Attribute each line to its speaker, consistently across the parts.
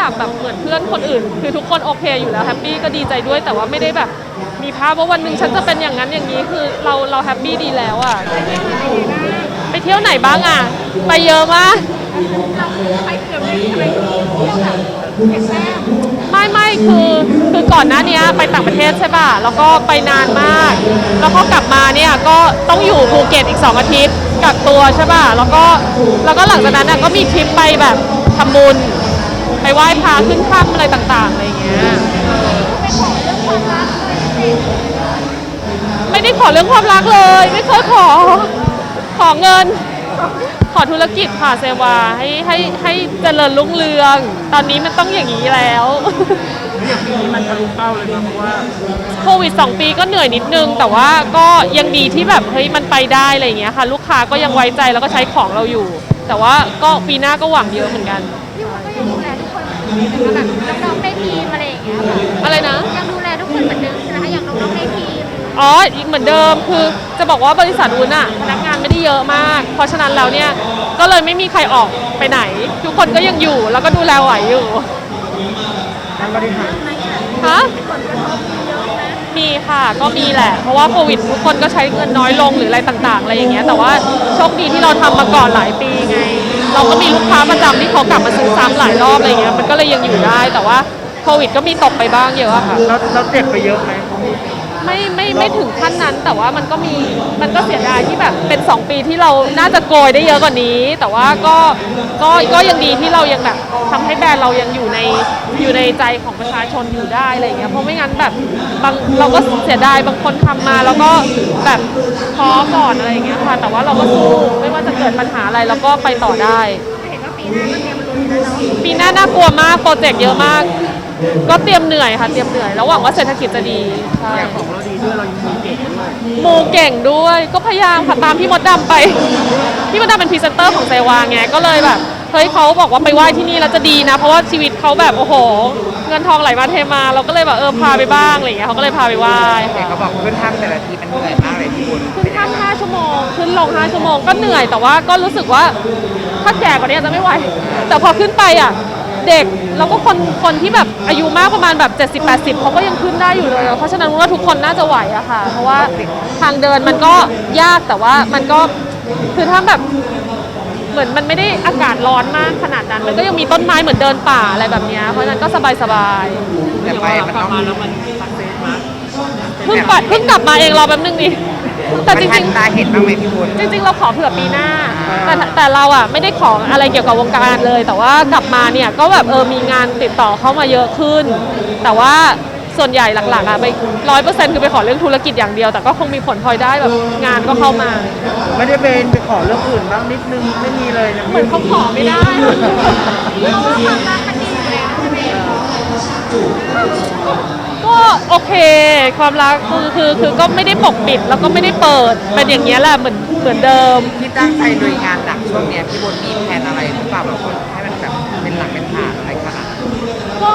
Speaker 1: อยากแบบเหมือนเพื่อนคนอื่น คือทุกคนโอเคอยู่แล้วแฮปปี้ก็ดีใจด้วยแต่ว่าไม่ได้แบบ มีภาพว่าวันหนึ่งฉันจะเป็นอย่างนั้นอย่างนี้คือเราเราแฮปปี้ดีแล้วอะไปเที่ยวไหนบ้างอะไปเยอะมาก
Speaker 2: ไปเกือบไม่ไรเที่ยวแบบเก็บแต้ม
Speaker 1: ไม่ไม่คือคือก่อนหน้านี้ไปต่างประเทศใช่ป่ะแล้วก็ไปนานมาก แล้วก็กลับมาเนี่ยก็ต้องอยู่ภูเก็ตอีก 2 อาทิตย์กักตัวใช่ป่ะแล้วก็แล้วก็หลังจากนั้นน่ะก็มีทริปไปแบบทำบุญ ไปไหว้พระขึ้นถ้ำอะไรต่างๆอะไรอย่างเงี้ย
Speaker 2: ไปขอเรื่องความรักเลย
Speaker 1: ไม่ได้ขอเรื่องความรักเลย ไม่เคยขอ ขอเงิน ขอธุรกิจค่ะเซวาให้ให้ให้เจริญรุ่งเรือง ตอนนี้มันต้องอย่างนี้แล้ว
Speaker 3: อย่างปีนี้มันทะลุเป้าเลยนะเพราะว่า
Speaker 1: โควิด 2 ปีก็เหนื่อยนิดนึง แต่ว่าก็ยังดีที่แบบเฮ้ยมันไปได้อะไรอย่างเงี้ยค่ะ ลูกค้าก็ยังไว้ใจแล้วก็ใช้ของเราอยู่ แต่ว่าก็ปีหน้าก็หวังเยอะเหมือนกัน
Speaker 2: พี่วุ้นก็ยังดูแล ทุกคนเหมือนเดิมแบบน้องๆได้ทีมอะไรอย่างเงี้ยค่ะ
Speaker 1: อะไรนะ
Speaker 2: ยังดูแลทุกคนเหมือนเดิมใช่ไหมคะอย่างน้องๆได้ทีม
Speaker 1: อ๋ออีกเหมือนเดิมคือจะบอกว่าบริษัทวุ้นอะพนักงานไม่ได้เยอะมาก เพราะฉะนั้นแล้วเนี่ยก็เลยไม่มีใครออกไปไหน ทุกคนก็ยังอยู่แล้วก็ดูแลไหวอยู่
Speaker 3: การบริหาร
Speaker 1: ฮะมีค่ะก็มีแหละ เพราะว่าโควิดทุกคนก็ใช้เงินน้อยลงหรืออะไรต่างๆอะไรอย่างเงี้ยแต่ว่าโชคดีที่เราทำมาก่อนหลายปีไง เราก็มีลูกค้าประจำที่เขากลับมาซื้อซ้ำหลายรอบอะไรเงี้ยมันก็เลยยังอยู่ได้แต่ว่าโควิดก็มีตกไปบ้างเยอะอะค่ะ
Speaker 3: เราเราเจ็บไปเยอะไหม
Speaker 1: ไม่ไม่ไม่ถึงขั้นนั้น แต่ว่ามันก็มีมันก็เสียดายที่แบบเป็น 2 ปีที่เราน่าจะโกยได้เยอะกว่านี้ แต่ว่าก็ก็ก็ยังดีที่เรายังแบบทำให้แบรนด์เรายังอยู่ในอยู่ในใจของประชาชนอยู่ได้อะไรอย่างเงี้ยเพราะไม่งั้นแบบบางเราก็เสียดายบางคนทำมา แล้วก็แบบท้อก่อนอะไรอย่างเงี้ยค่ะแต่ว่าเราก็สู้ไม่ว่าจะเกิดปัญหาอะไรเราก็ไปต่อได้
Speaker 2: เห็นว่าปีหน้าก็เตรียมลุยแล้วเนาะ
Speaker 1: ปีหน้าน่ากลัวมากโปรเจกต์เยอะมาก ก็เตรียมเหนื่อยค่ะเตรียมเหนื่อยแล้วหวังว่าเศรษฐกิจจะดีใช่
Speaker 3: อย่างของเราดีด้วยเรายังมีเก่งด้วย
Speaker 1: มูเก่งด้วยก็พยายามค่ะตามพี่มดดำไป พี่มดดำเป็นพรีเซนเตอร์ของเซวาไงก็เลยแบบเฮ้ยเขาบอกว่าไปไหว้ที่นี่แล้วจะดีนะ เพราะว่าชีวิตเขาแบบโอ้โห เงินทองไหลมาเทมาเราก็เลยแบบเออพาไปบ้างอะไรอย่างเงี้ยเขาก็เลยพาไปไหว้
Speaker 4: เห็น
Speaker 1: ค่ะ
Speaker 4: เขาบอกขึ้นถ้ำแต่ละทีมันเหนื่อยมากเลยพี่บุญ
Speaker 1: ขึ้นท่าน5ชั่วโมงขึ้นลง5ชั่วโมงก็เหนื่อยแต่ว่าก็รู้สึกว่าถ้าแก่กว่านี้อาจจะไม่ไหวแต่พอขึ้นไปอะ เด็กแล้วก็คนคนที่แบบอายุมากประมาณแบบ 70-80เขาก็ยังขึ้นได้อยู่เลยเพราะฉะนั้นว่าทุกคนน่าจะไหวอะค่ะ เพราะว่าทางเดินมันก็ยากแต่ว่ามันก็คือถ้าแบบเหมือนมันไม่ได้อากาศร้อนมากขนาดนั้น มันก็ยังมีต้นไม้เหมือนเดินป่าอะไรแบบเนี้ยเพราะฉะนั้นก็สบายๆ
Speaker 4: แต่ไปมัน
Speaker 3: กลั
Speaker 4: ต้
Speaker 3: บ
Speaker 4: อง
Speaker 3: มาแล้วมันสักเซสมั้ย
Speaker 1: เพิ่งปัดเพิ่งกลับมาเองรอแป๊บนึงนี่ แต่
Speaker 4: มัน
Speaker 1: จ
Speaker 4: ทั
Speaker 1: ริ
Speaker 4: น
Speaker 1: ง
Speaker 4: ตาเห็นบ้างไหมพี่บุญ
Speaker 1: ๆจริงๆ เราขอเผื่อปีหน้า
Speaker 4: อ่า
Speaker 1: แต่แต่เราอะไม่ได้ขออะไรเกี่ยวกับวงการเลย แต่ว่ากลับมาเนี่ยก็แบบเออมีงานติดต่อเข้ามาเยอะขึ้น แต่ว่าส่วนใหญ่หลักๆอะไปร้อยเปอร์เซ็นต์คือไปขอเรื่องธุรกิจอย่างเดียว แต่ก็คงมีผลพลอยได้แบบงานก็เข้ามา
Speaker 3: ไม่ได้เป็นไปขอเรื่องอื่นบ้างนิดนึงไม่มีเลยนะ
Speaker 1: เหมือนเขาขอไม่ได้
Speaker 2: เพราะว่าความรักมันดีอยู่แล้วใช่ไหม
Speaker 1: ก็ โอเค ความรักคือคือคือก็ไม่ได้ปกปิดแล้วก็ไม่ได้เปิดเป็นอย่างเงี้ยแหละเหมือนเหมือนเดิม
Speaker 4: ที่ตั้งใจลุยงานหนักช่วงเนี้ยพี่บุญมีแผนอะไรหรือเปล่าแบบให้มันแบบเป็นหลักเป็นฐานอะไรขนาดนั้น
Speaker 1: ก็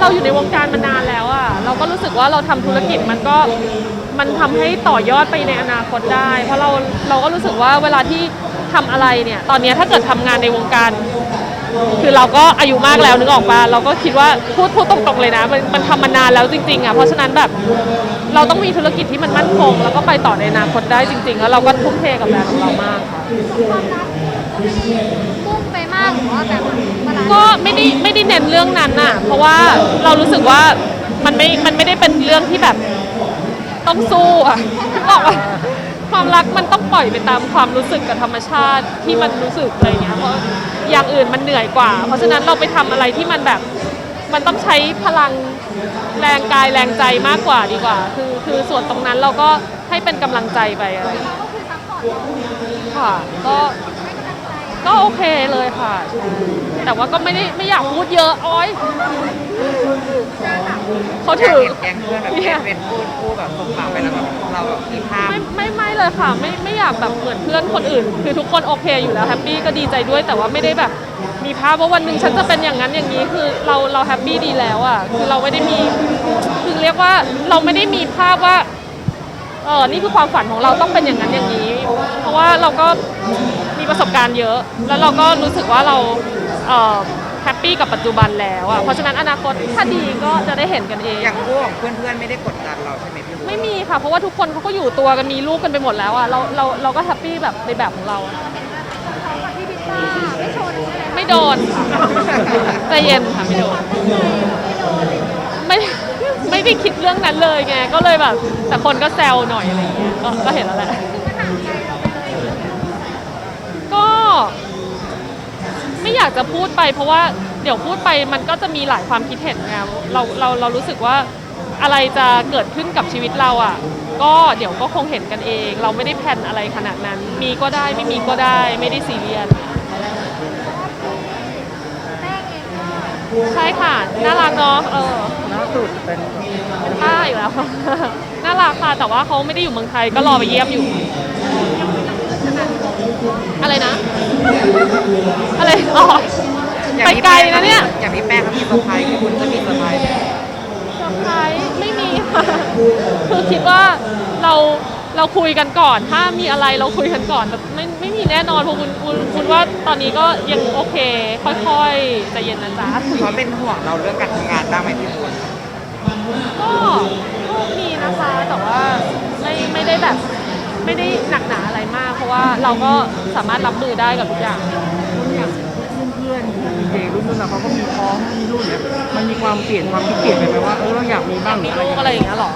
Speaker 1: เราอยู่ในวงการมานานแล้วอะเราก็รู้สึกว่าเราทำธุรกิจมันก็มันทำให้ต่อยอดไปในอนาคตได้ เพราะเราเราก็รู้สึกว่าเวลาที่ทำอะไรเนี่ย ตอนเนี้ยถ้าเกิดทำงานในวงการ คือเราก็อายุมากแล้วนึกออกปะเราก็คิดว่าพูดพูดตรงๆเลยนะ มันมันทำมานานแล้วจริงๆอะเพราะฉะนั้นแบบเราต้องมีธุรกิจที่มันมั่นคง แล้วก็ไปต่อในอนาคตได้จริง ๆ แล้วเราก็ทุ่มเทกับแบรนด์ของเรามากค่ะ
Speaker 2: ความรักก็ไม่ได้มุ่งไปมากหรือว่าแบบบาลานซ์
Speaker 1: ก็ไม่ได้ไม่ได้เน้นเรื่องนั้นน่ะ เพราะว่าเรารู้สึกว่ามันไม่ มันไม่ได้เป็นเรื่องที่แบบต้องสู้อะบอกว่า ความรักมันต้องปล่อยไปตามความรู้สึกกับธรรมชาติที่มันรู้สึกอะไรเงี้ยเพราะอย่างอื่นมันเหนื่อยกว่า เพราะฉะนั้นเราไปทำอะไรที่มันแบบมันต้องใช้พลังแรงกายแรงใจมากกว่าดีกว่า คือคือส่วนตรงนั้นเราก็ให้เป็นกำลังใจไปอะไร
Speaker 2: ค่ะ
Speaker 1: ก็
Speaker 2: ก็
Speaker 1: โอเคเลยค่ะ แต่ว่าก็ไม่ได้ไม่อยากพูดเยอะอ้อยเขา
Speaker 4: อยาก
Speaker 1: ถือ
Speaker 4: เห็นแก๊งเพื่อนแบบเป็นเป็นคู่คู่แบบสมปากไปแล้วแบบเราแบบมีภาพ
Speaker 1: ไม่ไม่ไม่เลยค่ะ ไม่ไม่อยากแบบเหมือนเพื่อนคนอื่น คือทุกคนโอเคอยู่แล้วแฮปปี้ก็ดีใจด้วยแต่ว่าไม่ได้แบบมีภาพว่าวันหนึ่งฉันจะเป็นอย่างนั้นอย่างนี้คือเราเราแฮปปี้ดีแล้วอะคือเราไม่ได้มีคือเรียกว่าเราไม่ได้มีภาพว่าเออนี่คือความฝันของเราต้องเป็นอย่างนั้นอย่างนี้ เพราะว่าเราก็มีประสบการณ์เยอะ แล้วเราก็รู้สึกว่าเราเออ แฮปปี้กับปัจจุบันแล้วอะเพราะฉะนั้นอนาคตถ้าดีก็จะได้เห็นกันเอง
Speaker 4: อย่างคู่ของเพื่อนๆไม่ได้กดดันเราใช่ไหมพี่บุญ
Speaker 1: ไม่มีค่ะ เพราะว่าทุกคนเขาก็อยู่ตัวกันมีลูกกันไปหมดแล้วอะเราเราเราก็แฮปปี้แบบในแบบของเราอะ
Speaker 2: เขากับพี่พิต้าไม่ชนใช่ไหม
Speaker 1: ไม่โดนค่ะใจเย็นค่ะไม่โดนไม่ไม่ได้คิดเรื่องนั้นเลยไงก็เลยแบบ แต่คนก็แซวหน่อยอะไรอย่างเงี้ยก็ก็เห็นแล้วแหละก็ ไม่อยากจะพูดไป เพราะว่าเดี๋ยวพูดไปมันก็จะมีหลายความคิดเห็นไงเราเราเรารู้สึกว่าอะไรจะเกิดขึ้นกับชีวิตเราอะ ก็เดี๋ยวก็คงเห็นกันเอง เราไม่ได้แพลนอะไรขนาดนั้น มีก็ได้ไม่มีก็ได้ ไม่ได้ซีเรียส
Speaker 2: แป้ง
Speaker 1: ใช่ค่ะ น่ารักเนาะเออ
Speaker 3: ล่าสุดเป็น
Speaker 1: เป็นป้าอีกแล้ว น่ารักค่ะ แต่ว่าเขาไม่ได้อยู่เมืองไทยก็รอไปเยี่ยมอยู่ อะไรนะ อะไรอ๋อ
Speaker 4: อย่าง
Speaker 1: ไป
Speaker 4: พี่
Speaker 1: ไกล
Speaker 4: แป้ง
Speaker 1: นะเนี่ย
Speaker 4: อย่างพี่แป้งเขามีเซอร์ไพรส์พี่บุญจะมีเซอร์ไพรส์ไหม
Speaker 1: เซอร์ไพรส์ไม่มีค่ะคือคิดว่าเราเราคุยกันก่อน ถ้ามีอะไรเราคุยกันก่อนแต่ไม่ไม่มีแน่นอนเพราะคุณคุณคุณว่าตอนนี้ก็ยังโอเค ค่อยๆใจเย็นนะจ๊ะ
Speaker 4: เขาเป็นห่วงเราเรื่องการทำงานบ้างไหมพี่บุญ
Speaker 1: ก็ก็มีนะคะแต่ว่าไม่ไม่ได้แบบ ไม่ได้หนักหนาอะไรมาก เพราะว่าเราก็สามารถรับมือได้กับทุกอย่าง
Speaker 3: คุณอย่างเพื่อนๆดีเจรุ่นนู้นนะเขาก็มีท้องมีลูกเนี่ยมันมีความเปลี่ยนความคิดเปลี่ยนไปไหมว่าเออเราอยากมีบ้างหรื
Speaker 1: มี
Speaker 3: ออะไร
Speaker 1: ลูกอะไรอย่างเงี้ยหรอ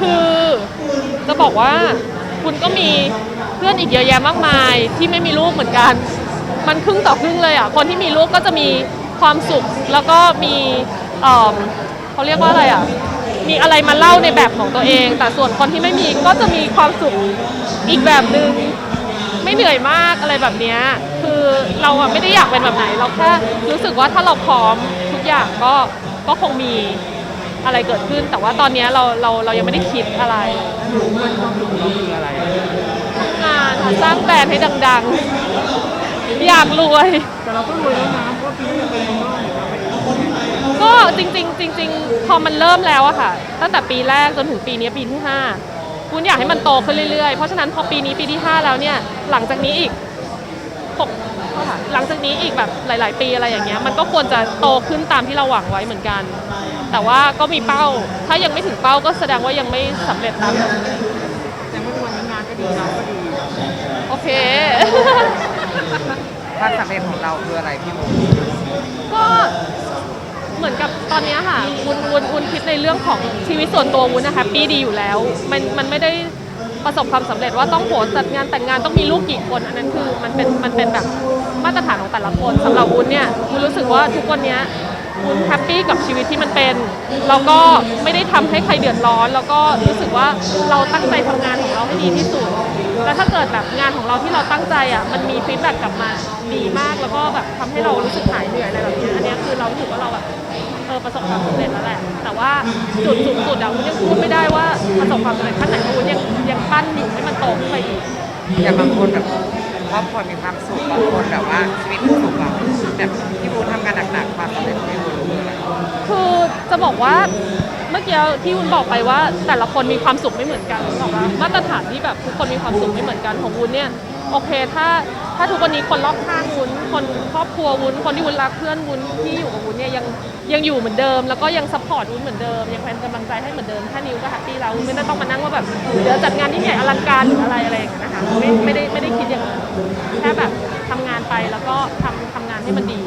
Speaker 1: คือจะบอกว่าคุณก็มีเพื่อนอีกเยอะแยะมากมายที่ไม่มีลูกเหมือนกัน มันครึ่งต่อครึ่งเลยอะคนที่มีลูกก็จะมีความสุขแล้วก็มีเอ่อเขาเรียกว่าอะไรอะ มีอะไรมาเล่าในแบบของตัวเอง แต่ส่วนคนที่ไม่มีก็จะมีความสุขอีกแบบหนึ่งไม่เหนื่อยมากอะไรแบบเนี้ยคือเราอะไม่ได้อยากเป็นแบบไหน เราแค่รู้สึกว่าถ้าเราพร้อมทุกอย่างก็ก็คงมีอะไรเกิดขึ้น แต่ว่าตอนเนี้ยเราเราเรายังไม่ได้คิดอะไร
Speaker 3: เราคืออะไร
Speaker 1: งานสร้างแบรนด์ให้ดังๆ อยากรวย
Speaker 3: แต่เราก็รวยแล้วนะเพราะว่าปีนี้เป็นน้องๆ
Speaker 1: ก็ จริงๆจริงๆ พอมันเริ่มแล้วอะค่ะ ตั้งแต่ปีแรกจนถึงปีนี้ปีที่ห้าคุณอยากให้มันโตขึ้นเรื่อยๆ เพราะฉะนั้นพอปีนี้ปีที่ 5 แล้วเนี่ยหลังจากนี้อีกหกหลังจากนี้อีกแบบหลาย ๆ ปีอะไรอย่างเงี้ยมันก็ควรจะโตขึ้นตามที่เราหวังไว้เหมือนกัน แต่ว่าก็มีเป้า ถ้ายังไม่ถึงเป้าก็แสดงว่ายังไม่สำเร็จตาม
Speaker 3: แต่เมื่อวันนี้งานก็ดีเราก็ดี
Speaker 1: โอเค
Speaker 4: ความสำเร็จของเราคืออะไรพี่บุญ
Speaker 1: ก็ เหมือนกับตอนนี้ค่ะวุ้นวุ้นวุ้นคิดในเรื่องของชีวิตส่วนตัววุ้นนะแฮปปี้ดีอยู่แล้ว มันมันไม่ได้ประสบความสำเร็จว่าต้องโหจัดงานแต่งงานต้องมีลูกกี่คน อันนั้นคือมันเป็นมันเป็นแบบมาตรฐานของแต่ละคนสำหรับวุ้นเนี่ยวุ้นรู้สึกว่าทุกวันนี้วุ้นแฮปปี้กับชีวิตที่มันเป็นแล้วก็ไม่ได้ทำให้ใครเดือดร้อน แล้วก็รู้สึกว่าเราตั้งใจทำงานของเราให้ดีที่สุดแล้วถ้าเกิดแบบงานของเราที่เราตั้งใจอะมันมีฟีดแบ็กกลับมาดีมากแล้วก็แบบทำให้เรารู้สึกหายเหนื่อยอะไรแบบนี้อันนี้คือเรารู้สึกว่าเราแบบ ออประสบความสำเร็จแล้วแหละ แต่ว่าจุดสูงสุดอะวุ้นยังพูดไม่ได้ว่าประสบความสำเร็จขั้นไหนเพราะวุ้นยังยังปั้นอยู่ให้มันโตขึ้นไปอีก
Speaker 4: อย่างบางคนแบบครอบครัวมีความสุขบางคนแบบว่าชีวิตผู้สุขอะแบบพี่บุญทำงานหนักๆความสำเร็จของพี่บุญคืออะไร
Speaker 1: คือจะบอกว่า เมื่อกี้ที่วุ้นบอกไปว่า แต่ละคนมีความสุขไม่เหมือนกันบอกว่ามาตรฐานที่แบบทุกคนมีความสุขไม่เหมือนกันของวุ้นเนี่ยโอเคถ้าถ้าทุกวันนี้คนรอบข้างวุ้น คนครอบครัววุ้น คนที่วุ้นรักเพื่อนวุ้นที่อยู่กับวุ้นเนี่ยยังยังอยู่เหมือนเดิม แล้วก็ยังซัพพอร์ตวุ้นเหมือนเดิมยังเป็นกำลังใจให้เหมือนเดิมถ้านิวก็แฮปปี้แล้ววุ้นไม่ได้ต้องมานั่งว่าแบบเดี๋ยวจัดงานที่ใหญ่อลังการหรืออะไรอะไรอย่างเงี้ยนะคะไม่ไม่ได้ไม่ได้คิดอย่างนั้นแค่แบบทำงานไปแล้วก็ทำทำงานให้มันดี